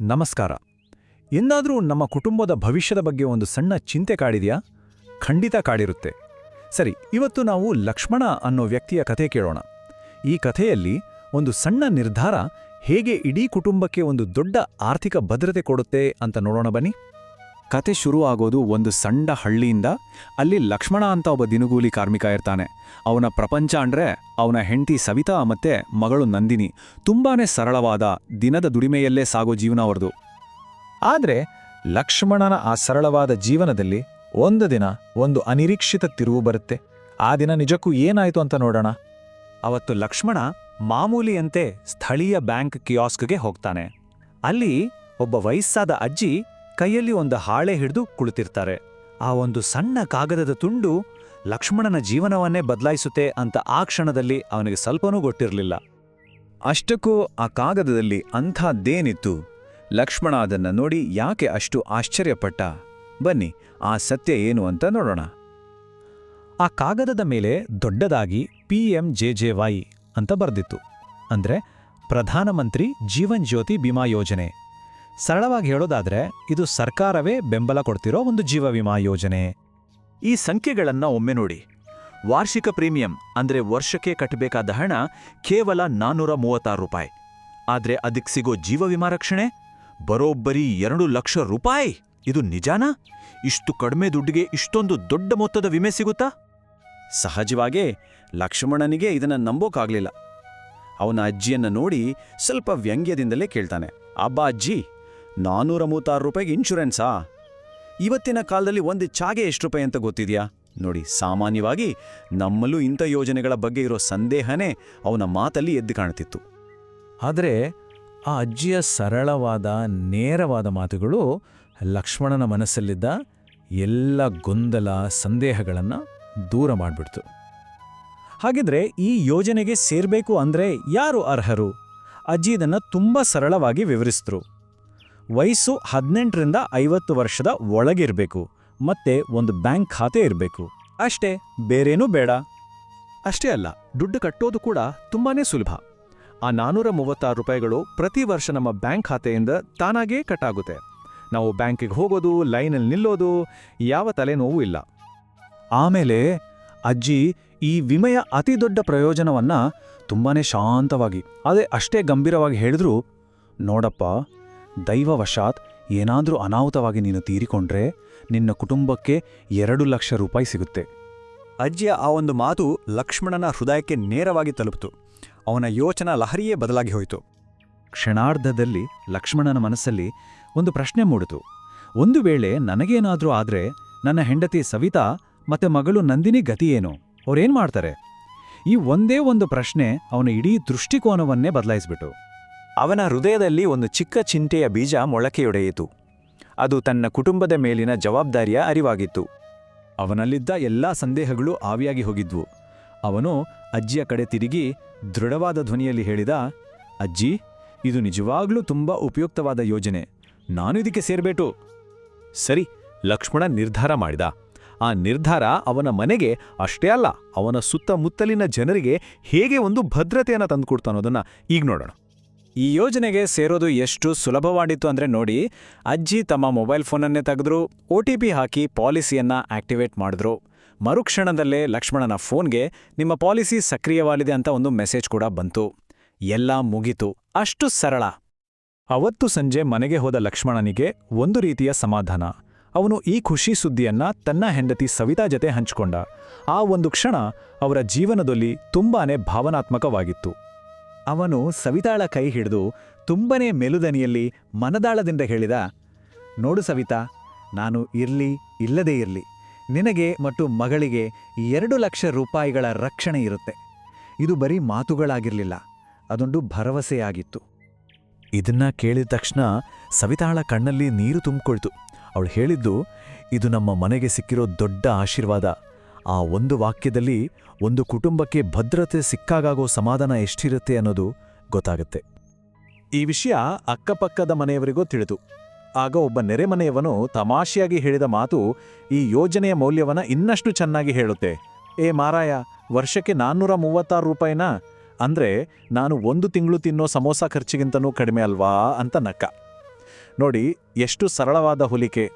ನಮಸ್ಕಾರ. ಎಂದಾದರೂ ನಮ್ಮ ಕುಟುಂಬದ ಭವಿಷ್ಯದ ಬಗ್ಗೆ ಒಂದು ಸಣ್ಣ ಚಿಂತೆ ಕಾಡಿದೆಯಾ? ಖಂಡಿತ ಕಾಡಿರುತ್ತೆ. ಸರಿ, ಇವತ್ತು ನಾವು ಲಕ್ಷ್ಮಣ ಅನ್ನೋ ವ್ಯಕ್ತಿಯ ಕಥೆ ಕೇಳೋಣ. ಈ ಕಥೆಯಲ್ಲಿ ಒಂದು ಸಣ್ಣ ನಿರ್ಧಾರ ಹೇಗೆ ಇಡೀ ಕುಟುಂಬಕ್ಕೆ ಒಂದು ದೊಡ್ಡ ಆರ್ಥಿಕ ಭದ್ರತೆ ಕೊಡುತ್ತೆ ಅಂತ ನೋಡೋಣ ಬನ್ನಿ. ಕತೆ ಶುರು ಆಗೋದು ಒಂದು ಸಣ್ಣ ಹಳ್ಳಿಯಿಂದ ಅಲ್ಲಿ ಲಕ್ಷ್ಮಣ ಅಂತ ಒಬ್ಬ ದಿನಗೂಲಿ ಕಾರ್ಮಿಕ ಇರ್ತಾನೆ. ಅವನ ಪ್ರಪಂಚ ಅಂದ್ರೆ ಅವನ ಹೆಂಡತಿ ಸವಿತಾ ಮತ್ತೆ ಮಗಳು ನಂದಿನಿ. ತುಂಬಾನೇ ಸರಳವಾದ ದಿನದ ದುಡಿಮೆಯಲ್ಲೇ ಸಾಗೋ ಜೀವನ ಅವರದು. ಆದ್ರೆ ಲಕ್ಷ್ಮಣನ ಆ ಸರಳವಾದ ಜೀವನದಲ್ಲಿ ಒಂದು ದಿನ ಒಂದು ಅನಿರೀಕ್ಷಿತ ತಿರುವು ಬರುತ್ತೆ. ಆ ದಿನ ನಿಜಕ್ಕೂ ಏನಾಯ್ತು ಅಂತ ನೋಡೋಣ. ಅವತ್ತು ಲಕ್ಷ್ಮಣ ಮಾಮೂಲಿಯಂತೆ ಸ್ಥಳೀಯ ಬ್ಯಾಂಕ್ ಕಿಯಾಸ್ಕ್ಗೆ ಹೋಗ್ತಾನೆ. ಅಲ್ಲಿ ಒಬ್ಬ ವಯಸ್ಸಾದ ಅಜ್ಜಿ ಕೈಯಲ್ಲಿ ಒಂದು ಹಾಳೆ ಹಿಡಿದು ಕುಳಿತಿರ್ತಾರೆ. ಆ ಒಂದು ಸಣ್ಣ ಕಾಗದದ ತುಂಡು ಲಕ್ಷ್ಮಣನ ಜೀವನವನ್ನೇ ಬದಲಾಯಿಸುತ್ತೆ ಅಂತ ಆ ಕ್ಷಣದಲ್ಲಿ ಅವನಿಗೆ ಸ್ವಲ್ಪನೂ ಗೊತ್ತಿರಲಿಲ್ಲ. ಅಷ್ಟಕ್ಕೂ ಆ ಕಾಗದದಲ್ಲಿ ಅಂಥದ್ದೇನಿತ್ತು? ಲಕ್ಷ್ಮಣ ಅದನ್ನ ನೋಡಿ ಯಾಕೆ ಅಷ್ಟು ಆಶ್ಚರ್ಯಪಟ್ಟ? ಬನ್ನಿ, ಆ ಸತ್ಯ ಏನು ಅಂತ ನೋಡೋಣ. ಆ ಕಾಗದದ ಮೇಲೆ ದೊಡ್ಡದಾಗಿ P M J J Y ಅಂತ ಬರೆದಿತ್ತು. ಅಂದ್ರೆ ಪ್ರಧಾನಮಂತ್ರಿ ಜೀವನ್ ಜ್ಯೋತಿ ಬಿಮಾ ಯೋಜನೆ. ಸರಳವಾಗಿ ಹೇಳೋದಾದ್ರೆ, ಇದು ಸರ್ಕಾರವೇ ಬೆಂಬಲ ಕೊಡ್ತಿರೋ ಒಂದು ಜೀವ ವಿಮಾ ಯೋಜನೆ. ಈ ಸಂಖ್ಯೆಗಳನ್ನ ಒಮ್ಮೆ ನೋಡಿ. ವಾರ್ಷಿಕ ಪ್ರೀಮಿಯಂ ಅಂದ್ರೆ ವರ್ಷಕ್ಕೆ ಕಟ್ಟಬೇಕಾದ ಹಣ ಕೇವಲ ನಾನ್ನೂರ ಮೂವತ್ತಾರು ರೂಪಾಯಿ. ಆದ್ರೆ ಅದಕ್ಕೆ ಸಿಗೋ ಜೀವ ವಿಮಾ ರಕ್ಷಣೆ? ಬರೋಬ್ಬರಿ ಎರಡು ಲಕ್ಷ ರೂಪಾಯಿ? ಇದು ನಿಜಾನಾ? ಇಷ್ಟು ಕಡಿಮೆ ದುಡ್ಡಿಗೆ ಇಷ್ಟೊಂದು ದೊಡ್ಡ ಮೊತ್ತದ ವಿಮೆ ಸಿಗುತ್ತಾ? ಸಹಜವಾಗೇ ಲಕ್ಷ್ಮಣನಿಗೆ ಇದನ್ನ ನಂಬೋಕಾಗ್ಲಿಲ್ಲ. ಅವನ ಅಜ್ಜಿಯನ್ನ ನೋಡಿ ಸ್ವಲ್ಪ ವ್ಯಂಗ್ಯದಿಂದಲೇ ಕೇಳ್ತಾನೆ. ಅಬ್ಬಾ ಅಜ್ಜಿ ನಾನ್ನೂರ ಮೂವತ್ತಾರು ರೂಪಾಯಿಗೆ ಇನ್ಶೂರೆನ್ಸಾ? ಇವತ್ತಿನ ಕಾಲದಲ್ಲಿ ಒಂದು ಚಾಗೆ ಎಷ್ಟು ರೂಪಾಯಿ ಅಂತ ಗೊತ್ತಿದ್ಯಾ? ನೋಡಿ, ಸಾಮಾನ್ಯವಾಗಿ ನಮ್ಮಲ್ಲೂ ಇಂಥ ಯೋಜನೆಗಳ ಬಗ್ಗೆ ಇರೋ ಸಂದೇಹನೇ ಅವನ ಮಾತಲ್ಲಿ ಎದ್ದು ಕಾಣ್ತಿತ್ತು ಆದರೆ ಆ ಅಜ್ಜಿಯ ಸರಳವಾದ, ನೇರವಾದ ಮಾತುಗಳು ಲಕ್ಷ್ಮಣನ ಮನಸ್ಸಲ್ಲಿದ್ದ ಎಲ್ಲ ಗೊಂದಲ, ಸಂದೇಹಗಳನ್ನು ದೂರ ಮಾಡಿಬಿಡ್ತು. ಹಾಗಿದ್ರೆ ಈ ಯೋಜನೆಗೆ ಸೇರಬೇಕು ಅಂದ್ರೆ ಯಾರು ಅರ್ಹರು? ಅಜ್ಜಿ ಇದನ್ನು ತುಂಬ ಸರಳವಾಗಿ ವಿವರಿಸಿದ್ರು. ವಯಸ್ಸು ಹದಿನೆಂಟರಿಂದ ಐವತ್ತು ವರ್ಷದ ಒಳಗಿರಬೇಕು ಮತ್ತೆ ಒಂದು ಬ್ಯಾಂಕ್ ಖಾತೆ ಇರಬೇಕು. ಅಷ್ಟೇ ಬೇರೇನೂ ಬೇಡ. ಅಷ್ಟೇ ಅಲ್ಲ ದುಡ್ಡು ಕಟ್ಟೋದು ಕೂಡ ತುಂಬಾನೇ ಸುಲಭ. ಆ ನಾನ್ನೂರ ಮೂವತ್ತಾರು ರೂಪಾಯಿಗಳು ಪ್ರತಿ ವರ್ಷ ನಮ್ಮ ಬ್ಯಾಂಕ್ ಖಾತೆಯಿಂದ ತಾನಾಗೇ ಕಟ್ಟಾಗುತ್ತೆ. ನಾವು ಬ್ಯಾಂಕಿಗೆ ಹೋಗೋದು ಲೈನಲ್ಲಿ ನಿಲ್ಲೋದು ಯಾವ ತಲೆನೋವು ಇಲ್ಲ. ಆಮೇಲೆ ಅಜ್ಜಿ ಈ ವಿಮೆಯ ಅತಿ ದೊಡ್ಡ ಪ್ರಯೋಜನವನ್ನ ತುಂಬಾನೇ ಶಾಂತವಾಗಿ ಅದೇ ಅಷ್ಟೇ ಗಂಭೀರವಾಗಿ ಹೇಳಿದ್ರು ನೋಡಪ್ಪ ದೈವವಶಾತ್ ಏನಾದರೂ ಅನಾಹುತವಾಗಿ ನೀನು ತೀರಿಕೊಂಡ್ರೆ ನಿನ್ನ ಕುಟುಂಬಕ್ಕೆ ಎರಡು ಲಕ್ಷ ರೂಪಾಯಿ ಸಿಗುತ್ತೆ. ಅಜ್ಜಿಯ ಆ ಒಂದು ಮಾತು ಲಕ್ಷ್ಮಣನ ಹೃದಯಕ್ಕೆ ನೇರವಾಗಿ ತಲುಪಿತು. ಅವನ ಯೋಚನಾ ಲಹರಿಯೇ ಬದಲಾಗಿ ಹೋಯಿತು. ಕ್ಷಣಾರ್ಧದಲ್ಲಿ ಲಕ್ಷ್ಮಣನ ಮನಸ್ಸಲ್ಲಿ ಒಂದು ಪ್ರಶ್ನೆ ಮೂಡಿತು. ಒಂದು ವೇಳೆ ನನಗೇನಾದರೂ ಆದ್ರೆ ನನ್ನ ಹೆಂಡತಿ ಸವಿತಾ ಮತ್ತೆ ಮಗಳು ನಂದಿನಿ ಗತಿಯೇನು ಅವ್ರೇನ್ ಮಾಡ್ತಾರೆ? ಈ ಒಂದೇ ಒಂದು ಪ್ರಶ್ನೆ ಅವನ ಇಡೀ ದೃಷ್ಟಿಕೋನವನ್ನೇ ಬದಲಾಯಿಸ್ಬಿಟ್ಟು. ಅವನ ಹೃದಯದಲ್ಲಿ ಒಂದು ಚಿಕ್ಕ ಚಿಂತೆಯ ಬೀಜ ಮೊಳಕೆಯೊಡೆಯಿತು. ಅದು ತನ್ನ ಕುಟುಂಬದ ಮೇಲಿನ ಜವಾಬ್ದಾರಿಯ ಅರಿವಾಗಿತ್ತು. ಅವನಲ್ಲಿದ್ದ ಎಲ್ಲಾ ಸಂದೇಹಗಳು ಆವಿಯಾಗಿ ಹೋಗಿದ್ವು. ಅವನು ಅಜ್ಜಿಯ ಕಡೆ ತಿರುಗಿ ದೃಢವಾದ ಧ್ವನಿಯಲ್ಲಿ ಹೇಳಿದ, ಅಜ್ಜಿ, ಇದು ನಿಜವಾಗ್ಲೂ ತುಂಬಾ ಉಪಯುಕ್ತವಾದ ಯೋಜನೆ. ನಾನು ಇದಕ್ಕೆ ಸೇರ್ಬೇಟು ಸರಿ, ಲಕ್ಷ್ಮಣ ನಿರ್ಧಾರ ಮಾಡಿದ. ಆ ನಿರ್ಧಾರ ಅವನ ಮನೆಗೆ, ಅಷ್ಟೇ ಅಲ್ಲ, ಅವನ ಸುತ್ತಮುತ್ತಲಿನ ಜನರಿಗೆ ಹೇಗೆ ಒಂದು ಭದ್ರತೆಯನ್ನು ತಂದುಕೊಡ್ತಾನೋದನ್ನು ಈಗ ನೋಡೋಣ. ಈ ಯೋಜನೆಗೆ ಸೇರೋದು ಎಷ್ಟು ಸುಲಭವಾಗಿತ್ತು ಅಂದ್ರೆ ನೋಡಿ, ಅಜ್ಜಿ ತಮ್ಮ ಮೊಬೈಲ್ ಫೋನನ್ನೇ ತೆಗೆದ್ರು, ಒ ಟಿ ಪಿ ಹಾಕಿ ಪಾಲಿಸಿಯನ್ನ ಆಕ್ಟಿವೇಟ್ ಮಾಡಿದ್ರು. ಮರುಕ್ಷಣದಲ್ಲೇ ಲಕ್ಷ್ಮಣನ ಫೋನ್ಗೆ ನಿಮ್ಮ ಪಾಲಿಸಿ ಸಕ್ರಿಯವಾಗಿದೆ ಅಂತ ಒಂದು ಮೆಸೇಜ್ ಕೂಡ ಬಂತು. ಎಲ್ಲ ಮುಗಿತು. ಅಷ್ಟು ಸರಳ. ಅವತ್ತು ಸಂಜೆ ಮನೆಗೆ ಹೋದ ಲಕ್ಷ್ಮಣನಿಗೆ ಒಂದು ರೀತಿಯ ಸಮಾಧಾನ. ಅವನು ಈ ಖುಷಿ ಸುದ್ದಿಯನ್ನ ತನ್ನ ಹೆಂಡತಿ ಸವಿತಾ ಜತೆ ಹಂಚಿಕೊಂಡ. ಆ ಒಂದು ಕ್ಷಣ ಅವರ ಜೀವನದಲ್ಲಿ ತುಂಬಾನೇ ಭಾವನಾತ್ಮಕವಾಗಿತ್ತು. ಅವನು ಸವಿತಾಳ ಕೈ ಹಿಡಿದು ತುಂಬನೇ ಮೆಲುದನಿಯಲ್ಲಿ ಮನದಾಳದಿಂದ ಹೇಳಿದ, ನೋಡು ಸವಿತಾ, ನಾನು ಇರ್ಲಿ, ಇಲ್ಲದೇ ಇರ್ಲಿ. ನಿನಗೆ ಮತ್ತು ಮಗಳಿಗೆ ಎರಡು ಲಕ್ಷ ರೂಪಾಯಿಗಳ ರಕ್ಷಣೆ ಇರುತ್ತೆ. ಇದು ಬರೀ ಮಾತುಗಳಾಗಿರಲಿಲ್ಲ, ಅದೊಂದು ಭರವಸೆಯಾಗಿತ್ತು ಇದನ್ನ ಕೇಳಿದ ತಕ್ಷಣ ಸವಿತಾಳ ಕಣ್ಣಲ್ಲಿ ನೀರು ತುಂಬಿಕೊಳ್ತು. ಅವಳು ಹೇಳಿದ್ದು, ಇದು ನಮ್ಮ ಮನೆಗೆ ಸಿಕ್ಕಿರೋ ದೊಡ್ಡ ಆಶೀರ್ವಾದ. ಆ ಒಂದು ವಾಕ್ಯದಲ್ಲಿ ಒಂದು ಕುಟುಂಬಕ್ಕೆ ಭದ್ರತೆ ಸಿಕ್ಕಾಗೋ ಸಮಾಧಾನ ಎಷ್ಟಿರುತ್ತೆ ಅನ್ನೋದು ಗೊತ್ತಾಗುತ್ತೆ. ಈ ವಿಷಯ ಅಕ್ಕಪಕ್ಕದ ಮನೆಯವರಿಗೂ ತಿಳಿದು, ಆಗ ಒಬ್ಬ ನೆರೆಮನೆಯವನು ತಮಾಷೆಯಾಗಿ ಹೇಳಿದ ಮಾತು ಈ ಯೋಜನೆಯ ಮೌಲ್ಯವನ್ನ ಇನ್ನಷ್ಟು ಚೆನ್ನಾಗಿ ಹೇಳುತ್ತೆ. ಏ ಮಾರಾಯ, ವರ್ಷಕ್ಕೆ ನಾನ್ನೂರ ಮೂವತ್ತಾರು ರೂಪಾಯಿನ, ಅಂದ್ರೆ ನಾನು ಒಂದು ತಿಂಗಳು ತಿನ್ನೋ ಸಮೋಸ ಖರ್ಚಿಗಿಂತನೂ ಕಡಿಮೆ ಅಲ್ವಾ ಅಂತ ನಕ್ಕ. ನೋಡಿ, ಎಷ್ಟು ಸರಳವಾದ ಹೋಲಿಕೆ.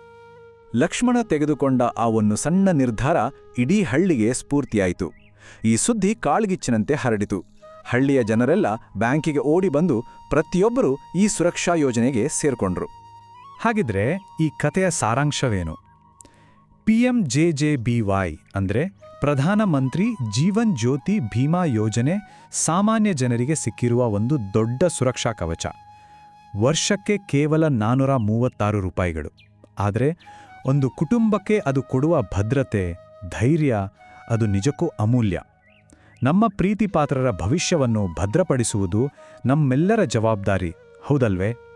ಲಕ್ಷ್ಮಣ ತೆಗೆದುಕೊಂಡ ಆ ಒಂದು ಸಣ್ಣ ನಿರ್ಧಾರ ಇಡೀ ಹಳ್ಳಿಗೆ ಸ್ಫೂರ್ತಿಯಾಯಿತು. ಈ ಸುದ್ದಿ ಕಾಳ್ಗಿಚ್ಚಿನಂತೆ ಹರಡಿತು. ಹಳ್ಳಿಯ ಜನರೆಲ್ಲ ಬ್ಯಾಂಕಿಗೆ ಓಡಿ ಬಂದು ಪ್ರತಿಯೊಬ್ಬರೂ ಈ ಸುರಕ್ಷಾ ಯೋಜನೆಗೆ ಸೇರ್ಕೊಂಡ್ರು. ಹಾಗಿದ್ರೆ ಈ ಕಥೆಯ ಸಾರಾಂಶವೇನು? PM J J B PMJJBY ಅಂದ್ರೆ ಪ್ರಧಾನಮಂತ್ರಿ ಜೀವನ್ ಜ್ಯೋತಿ ಭೀಮಾ ಯೋಜನೆ ಸಾಮಾನ್ಯ ಜನರಿಗೆ ಸಿಕ್ಕಿರುವ ಒಂದು ದೊಡ್ಡ ಸುರಕ್ಷಾ ಕವಚ. ವರ್ಷಕ್ಕೆ ಕೇವಲ ನಾನ್ನೂರ ಮೂವತ್ತಾರು ರೂಪಾಯಿಗಳು. ಆದರೆ ಒಂದು ಕುಟುಂಬಕ್ಕೆ ಅದು ಕೊಡುವ ಭದ್ರತೆ, ಧೈರ್ಯ ಅದು ನಿಜಕ್ಕೂ ಅಮೂಲ್ಯ. ನಮ್ಮ ಪ್ರೀತಿಪಾತ್ರರ ಭವಿಷ್ಯವನ್ನು ಭದ್ರಪಡಿಸುವುದು ನಮ್ಮೆಲ್ಲರ ಜವಾಬ್ದಾರಿ ಹೌದಲ್ವೇ?